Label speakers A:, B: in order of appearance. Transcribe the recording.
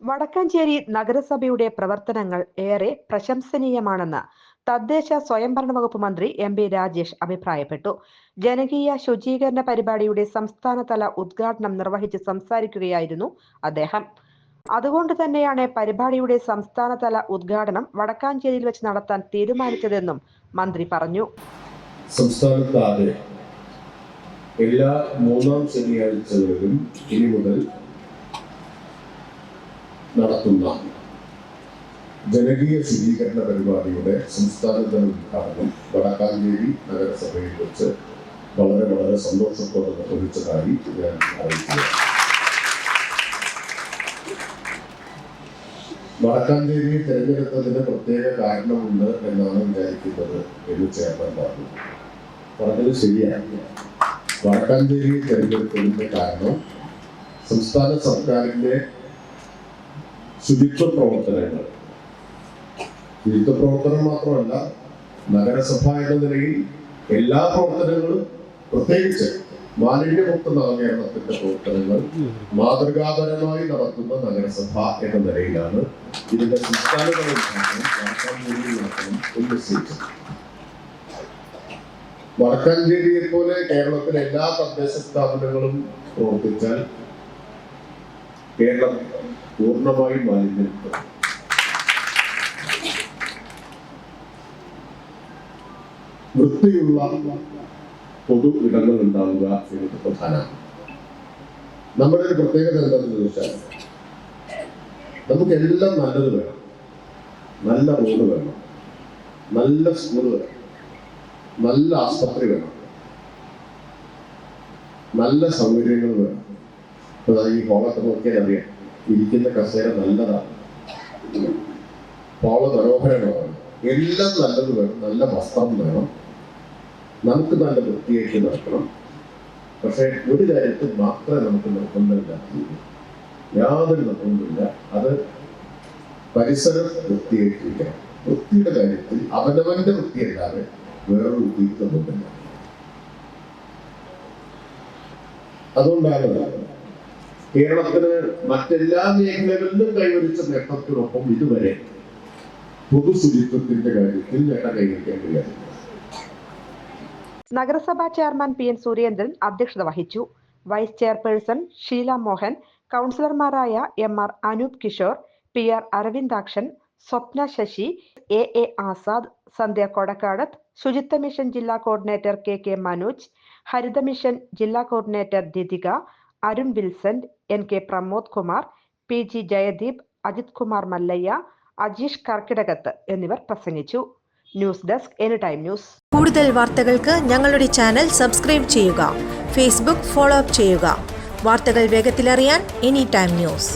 A: വടക്കാഞ്ചേരി നഗരസഭയുടെ പ്രവർത്തനങ്ങൾ ഏറെ പ്രശംസനീയമാണെന്ന് തദ്ദേശ സ്വയംഭരണ വകുപ്പ് മന്ത്രി എം പി രാജേഷ് അഭിപ്രായപ്പെട്ടു. ജനകീയ ശുചീകരണ പരിപാടിയുടെ സംസ്ഥാനതല ഉദ്ഘാടനം നിർവഹിച്ച് സംസാരിക്കുകയായിരുന്നു അദ്ദേഹം. അതുകൊണ്ട് തന്നെയാണ് പരിപാടിയുടെ സംസ്ഥാനതല ഉദ്ഘാടനം വടക്കാഞ്ചേരിയിൽ വെച്ച് നടത്താൻ തീരുമാനിച്ചതെന്നും മന്ത്രി പറഞ്ഞു.
B: എല്ലാ മൂന്നാം ശനിയാഴ്ചകളിലും ഇനി മുതൽ നടത്തുന്ന ജനകീയ ശുചീകരണ പരിപാടിയുടെ സംസ്ഥാനതല ഉദ്ഘാടനം വടക്കാഞ്ചേരി നഗരസഭയിൽ വെച്ച് വളരെ വളരെ സന്തോഷത്തോടെ നിർവഹിച്ചതായി ഞാൻ അറിയിക്കുക വടക്കാഞ്ചേരി തിരഞ്ഞെടുത്തതിന് പ്രത്യേക കാരണമുണ്ട് എന്നാണ് വിചാരിക്കുന്നത് എന്ന് ചെയർമാൻ പറഞ്ഞു. പറഞ്ഞത് ശരിയാണ്. വടക്കാഞ്ചേരി തിരഞ്ഞെടുത്തതിന്റെ കാരണം സംസ്ഥാന സർക്കാരിന്റെ ശുചിത്വ പ്രവർത്തനങ്ങൾ ശുചിത്വ പ്രവർത്തനം മാത്രമല്ല നഗരസഭ എന്ന നിലയിൽ എല്ലാ പ്രവർത്തനങ്ങളും പ്രത്യേകിച്ച് മാലിന്യമുക്ത നവകേരളത്തിന്റെ പ്രവർത്തനങ്ങൾ മാതൃകാപരമായി നടത്തുന്ന നഗരസഭ എന്ന നിലയിലാണ് ഇതിന്റെ സംസ്ഥാനങ്ങളിൽ വടക്കാഞ്ചേരിയെ പോലെ കേരളത്തിലെ എല്ലാ തദ്ദേശ സ്ഥാപനങ്ങളും പ്രവർത്തിച്ചാൽ കേരളം പൂർണമായും മാലിന്യമുക്തം. വൃത്തിയുള്ള പൊതു ഇടങ്ങൾ ഉണ്ടാവുക എന്നത് പ്രധാനമാണ്. നമ്മുടെ ഒരു പ്രത്യേകത എന്താണെന്ന് ചോദിച്ചാൽ നമുക്ക് എല്ലാം നല്ലത് വേണം. നല്ല റോഡ് വേണം. നല്ല സ്കൂൾ വേണം. നല്ല ആസ്പത്രി വേണം. നല്ല സൗകര്യങ്ങൾ വേണം. ദാ ഈ ഹോളൊക്കെ നോക്കിയാൽ അറിയാം. ഇരിക്കുന്ന കസേര നല്ലതാണ് ഹോൾ മനോഹരമാണ്. എല്ലാം നല്ലത് വേണം. നല്ല വസ്ത്രം വേണം. നമുക്ക് നല്ല വൃത്തിയായിട്ട് നടക്കണം. പക്ഷേ ഒരു കാര്യത്തിൽ മാത്രമേ നമുക്ക് നിർബന്ധമില്ല. യാതൊരു നിർബന്ധമില്ല അത് പരിസരം വൃത്തിയേക്കില്ല വൃത്തിയുടെ കാര്യത്തിൽ അവനവന്റെ വൃത്തിയല്ലാതെ വേറൊരു വൃത്തിയിൽ നിർബന്ധമില്ല അതുകൊണ്ടാണ് കേരളത്തിന് മറ്റെല്ലാ മേഖലകളിലും കൈവരിച്ച നേട്ടത്തിനൊപ്പം ഇതുവരെ പൊതുശുചിത്വത്തിന്റെ കാര്യത്തിൽ നേട്ടം കൈവരിക്കാൻ കഴിയാറില്ല
A: നഗരസഭാ ചെയർമാൻ പി എൻ സുരേന്ദ്രൻ അധ്യക്ഷത വഹിച്ചു. വൈസ് ചെയർപേഴ്സൺ ഷീല മോഹൻ കൗൺസിലർമാരായ M R Anoop Kishore P R Aravindakshan Swapna Sasi A A Azad Sandhya Kodakkadath Suchitwa mission ജില്ലാ coordinator K K Manoj Haritha mission ജില്ലാ coordinator Dithika Arun വിൽസന്റ് N K Pramod Kumar P G Jayadeep Ajith Kumar Mallayya Ajeesh Karkidakath എന്നിവർ പ്രസംഗിച്ചു. News desk any time news.
C: കൂടുതൽ വാർത്തകൾക്ക് ഞങ്ങളുടെ channel subscribe ചെയ്യുക. Facebook follow up ചെയ്യുക. വാർത്തകൾ വേഗത്തിലറിയാൻ എനി ടൈം ന്യൂസ്.